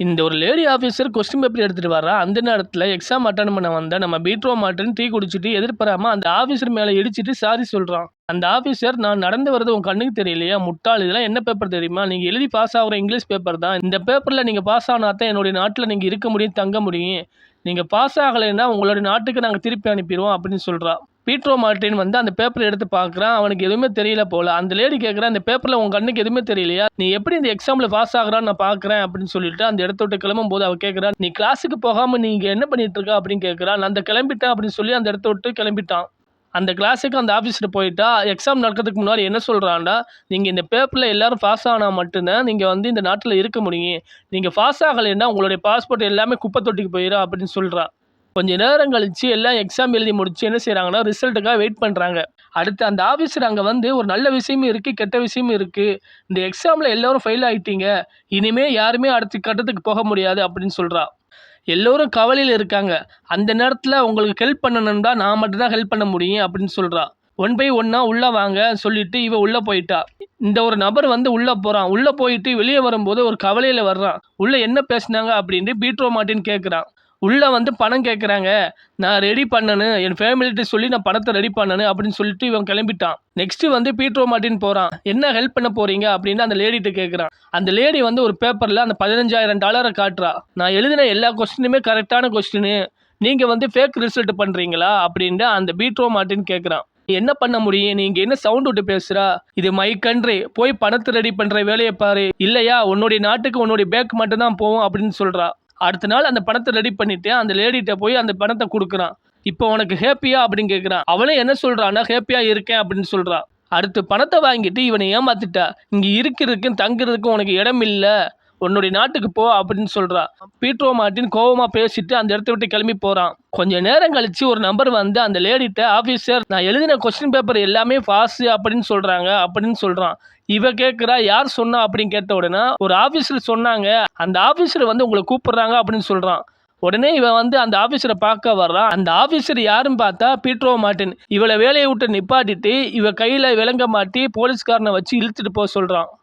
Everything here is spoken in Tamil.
இந்த ஒரு லேடி ஆஃபீஸர் கொஸ்டின் பேப்பர் எடுத்துகிட்டு வர்றா அந்த நேரத்தில் எக்ஸாம் அட்டன் பண்ண வந்த நம்ம பீட்ரோ மாட்டன் டீ குடிச்சிட்டு எதிர்பாராம அந்த ஆஃபீஸர் மேலே இடிச்சிட்டு சாரி சொல்கிறான் அந்த ஆஃபீஸர் நான் நடந்து வரது உன் கண்ணுக்கு தெரியலையா? முட்டாள் இதெல்லாம் என்ன பேப்பர் தெரியுமா? நீங்கள் எழுதி பாஸ் ஆகிற இங்கிலீஷ் பேப்பர் தான். இந்த பேப்பரில் நீங்கள் பாஸ் ஆனால் தான் என்னுடைய நாட்டில் நீங்கள் இருக்க முடியும் தங்க முடியும். நீங்கள் பாஸ் ஆகலைன்னா உங்களுடைய நாட்டுக்கு நாங்கள் திருப்பி அனுப்பிடுவோம் அப்படின்னு சொல்கிறா பீட்ரோ மார்ட்டின் வந்து அந்த பேப்பர் எடுத்து பார்க்குறான். அவனுக்கு எதுவுமே தெரியல போல. அந்த லேடி கேட்குறான் அந்த பேப்பரில் உன் கண்ணுக்கு எதுவுமே தெரியலையா? நீ எப்படி இந்த எக்ஸாமில் பாஸ் ஆகுறான்னு நான் பார்க்குறேன் அப்படின்னு சொல்லிட்டு அந்த இடத்த விட்டு கிளம்பும் போது அவ கேட்குறா நீ கிளாஸுக்கு போகாமல் நீங்கள் என்ன பண்ணிட்டு இருக்கா? அப்படின்னு கேட்குறா நான் அந்த கிளம்பிட்டேன் அப்படின்னு சொல்லி அந்த இடத்த விட்டு கிளம்பிட்டான். அந்த கிளாஸுக்கு அந்த ஆஃபீஸில் போயிட்டா எக்ஸாம் நடக்கிறதுக்கு முன்னாடி என்ன சொல்கிறான்டா நீங்கள் இந்த பேப்பரில் எல்லோரும் பாஸ் ஆனால் மட்டும்தான் நீங்கள் வந்து இந்த நாட்டில் இருக்க முடியும். நீங்கள் பாஸ் ஆகலைன்னா உங்களுடைய பாஸ்போர்ட் எல்லாமே குப்பை தொட்டிக்கு போயிடும் அப்படின்னு சொல்கிறா கொஞ்சம் நேரம் கழித்து எல்லாம் எக்ஸாம் எழுதி முடிச்சு என்ன செய்கிறாங்கன்னா ரிசல்ட்டுக்காக வெயிட் பண்ணுறாங்க அடுத்து அந்த ஆஃபீஸர் அங்கே வந்து ஒரு நல்ல விஷயமும் இருக்குது கெட்ட விஷயமும் இருக்குது இந்த எக்ஸாமில் எல்லோரும் ஃபெயில் ஆகிட்டீங்க இனிமேல் யாருமே அடுத்த கட்டத்துக்கு போக முடியாது அப்படின்னு சொல்கிறா எல்லோரும் கவலையில் இருக்காங்க. அந்த நேரத்தில் உங்களுக்கு ஹெல்ப் பண்ணணும்னா நான் மட்டும்தான் ஹெல்ப் பண்ண முடியும் அப்படின்னு சொல்கிறா ஒன் பை ஒன்னாக உள்ளே வாங்க சொல்லிவிட்டு இவ உள்ளே போயிட்டா. இந்த ஒரு நபர் வந்து உள்ளே போகிறான் உள்ளே போயிட்டு வெளியே வரும்போது ஒரு கவலையில் வர்றான். உள்ளே என்ன பேசுனாங்க அப்படின்ட்டு பீட்ரோ மாட்டின்னு கேட்குறான் உள்ளே வந்து பணம் கேட்குறாங்க நான் ரெடி பண்ணணும் என் ஃபேமிலிட்ட சொல்லி நான் பணத்தை ரெடி பண்ணணும் அப்படின்னு சொல்லிட்டு இவன் கிளம்பிட்டான். நெக்ஸ்ட்டு வந்து பீட்ரோ மாட்டின் போகிறான் என்ன ஹெல்ப் பண்ண போகிறீங்க அப்படின்னு அந்த லேடிகிட்ட கேட்குறான் அந்த லேடி வந்து ஒரு பேப்பரில் அந்த பதினஞ்சாயிரம் டாலரை காட்டுறா. நான் எழுதின எல்லா கொஸ்டினுமே கரெக்டான கொஸ்டினு நீங்கள் வந்து ஃபேக் ரிசல்ட் பண்ணுறீங்களா அப்படின்ட்டு அந்த பீட்ரோ மாட்டின் கேட்குறான் என்ன பண்ண முடியும்? நீங்க என்ன சவுண்ட் விட்டு பேசுறா? இது மை கண்ட்ரி போய் பணத்தை ரெடி பண்ற வேலையை பாரு. இல்லையா? உன்னுடைய நாட்டுக்கு உன்னுடைய பேக் மட்டும் தான் போகும் அப்படின்னு சொல்றா. அடுத்த நாள் அந்த பணத்தை ரெடி பண்ணிட்டு அந்த லேடிகிட்ட போய் அந்த பணத்தை கொடுக்குறான். இப்போ உனக்கு ஹேப்பியா அப்படின்னு கேட்குறான் அவளே என்ன சொல்கிறான்னா ஹேப்பியாக இருக்கேன் அப்படின்னு சொல்கிறான் அடுத்து பணத்தை வாங்கிட்டு இவனை ஏமாத்திட்டா. இங்கே இருக்கிறதுக்கும் தங்குறதுக்கும் உனக்கு இடம் இல்லை. உன்னுடைய நாட்டுக்கு போ அப்படின்னு சொல்கிறான் பீட்ரோ மார்ட்டின் கோபமாக பேசிட்டு அந்த இடத்த விட்டு கிளம்பி போகிறான் கொஞ்சம் நேரம் கழித்து ஒரு நம்பர் வந்து அந்த லேடிட்ட ஆஃபீஸர் நான் எழுதின கொஸ்டின் பேப்பர் எல்லாமே பாஸு அப்படின்னு சொல்கிறாங்க அப்படின்னு சொல்கிறான் இவ கேட்குறா யார் சொன்னா? அப்படின்னு கேட்ட உடனே ஒரு ஆஃபீஸர் சொன்னாங்க அந்த ஆஃபீஸர் வந்து உங்களை கூப்பிடுறாங்க அப்படின்னு சொல்கிறான் உடனே இவன் வந்து அந்த ஆஃபீஸரை பார்க்க வர்றான் அந்த ஆஃபீஸர் யாருன்னு பார்த்தா பீட்ரோ மார்ட்டின். இவளை வேலையை விட்டு நிப்பாட்டிட்டு இவ கையில் விளங்க மாட்டி போலீஸ்காரனை வச்சு இழுத்துட்டு போக சொல்கிறான்